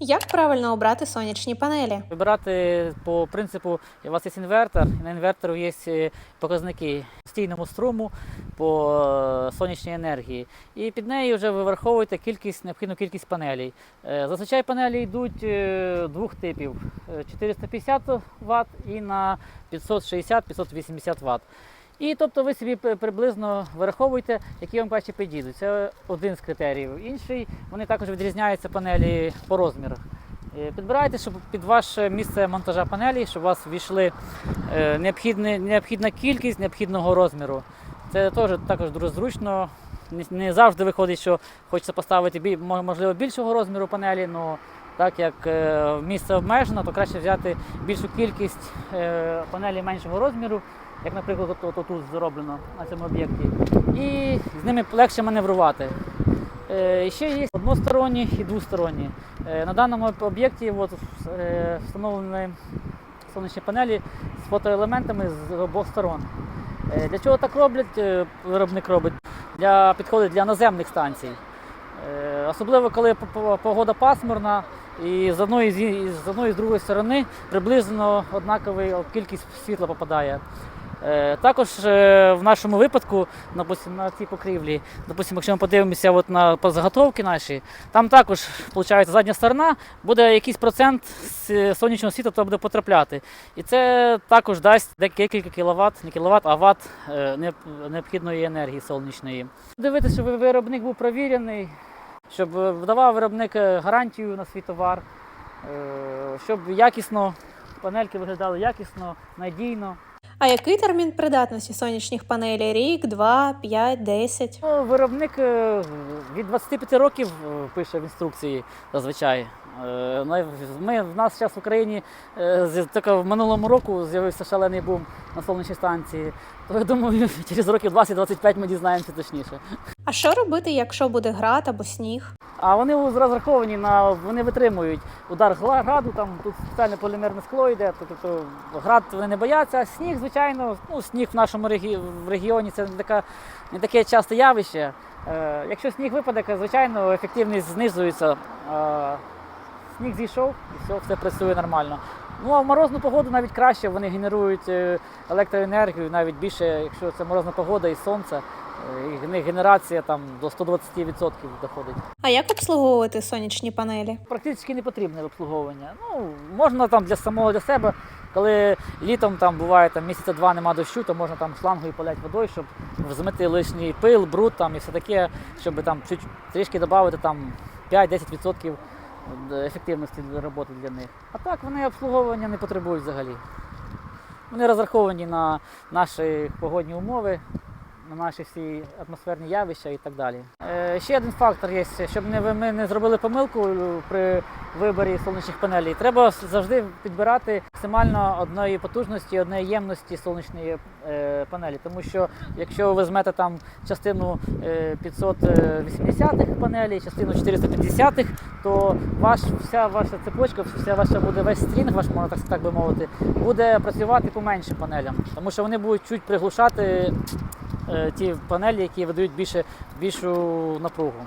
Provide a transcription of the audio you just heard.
Як правильно обрати сонячні панелі? Вибирати по принципу, у вас є інвертор, на інвертору є е, показники постійному струму по е, сонячній енергії. І під нею вже ви вираховуєте кількість, необхідну кількість панелей. Е, Зазвичай панелі йдуть двох типів: е, 450 Вт і на 560-580 Вт. І тобто ви собі приблизно вираховуєте, які вам краще підійдуть. Це один з критеріїв. Інший, вони також відрізняються панелі по розмірах. Е, Підбирайте, щоб під ваше місце монтажа панелі, щоб у вас війшли е, необхідна кількість необхідного розміру. Це теж також дуже зручно. Не, завжди виходить, що хочеться поставити можливо більшого розміру панелі, але так як е, місце обмежено, то краще взяти більшу кількість е, панелей меншого розміру, як, наприклад, от, тут зроблено на цьому об'єкті. І з ними легше маневрувати. Е, і Ще є односторонні і двосторонні. На даному об'єкті встановлені сонячні панелі з фотоелементами з обох сторон. Для чого так роблять? Виробник робить для підходить для наземних станцій. Особливо коли по- по- погода пасмурна і з одної з одної з другої сторони приблизно однакова кількість світла попадає. Е, Також е, в нашому випадку, допустим, на цій покрівлі, допустим, якщо ми подивимося от на заготовки наші, там також виходить, задня сторона буде якийсь процент сонячного світла туди буде потрапляти. І це також дасть декілька кіловат, не кіловат, а ват е, необхідної енергії сонячної. Дивитися, щоб виробник був провірений, щоб е, вдавав виробник е, гарантію на свій товар, е, щоб якісно панельки виглядали якісно, надійно. А який термін придатності сонячних панелей? Рік, два, п'ять, десять? Ну, Виробник від 25 років пише в інструкції зазвичай. Ми, в нас зараз в Україні з- тільки в минулому року з'явився шалений бум на сонячній станції. То я думаю, через років 20-25 ми дізнаємося точніше. А що робити, якщо буде град або сніг? А вони розраховані на вони витримують удар граду, там тут спеціальне полімерне скло йде, то- тобто град вони не бояться. А Сніг, звичайно, ну сніг в нашому регі... в регіоні це не така не таке часте явище. Е, якщо сніг випаде, то, звичайно, ефективність знижується. Е, сніг зійшов і все, все працює нормально. Ну а в морозну погоду навіть краще вони генерують е, електроенергію, навіть більше, якщо це морозна погода і сонце, е, і генерація там до 120% доходить. А як обслуговувати сонячні панелі? Практично не потрібне обслуговування. Ну, можна там для самого для себе, коли літом там буває там місяця два нема дощу, то можна там шлангою поляти водою, щоб змити лишній пил, бруд там і все таке, щоб там чуть трішки додати там 5-10% ефективності роботи для них. А так вони обслуговування не потребують взагалі. Вони розраховані на наші погодні умови, на наші всі атмосферні явища і так далі. Е, ще один фактор є, щоб ми не зробили помилку при виборі сонячних панелей. Треба завжди підбирати максимально одної потужності, одної ємності сонячної е, панелі. Тому що якщо ви візьмете там частину е, 580-х панелей, частину 450-х, то ваш, вся ваша цепочка, вся ваша буде весь стрінг, ваш можна так, так би мовити, буде працювати по меншим панелям, тому що вони будуть чуть приглушати ті панелі, які видають більше, більшу напругу.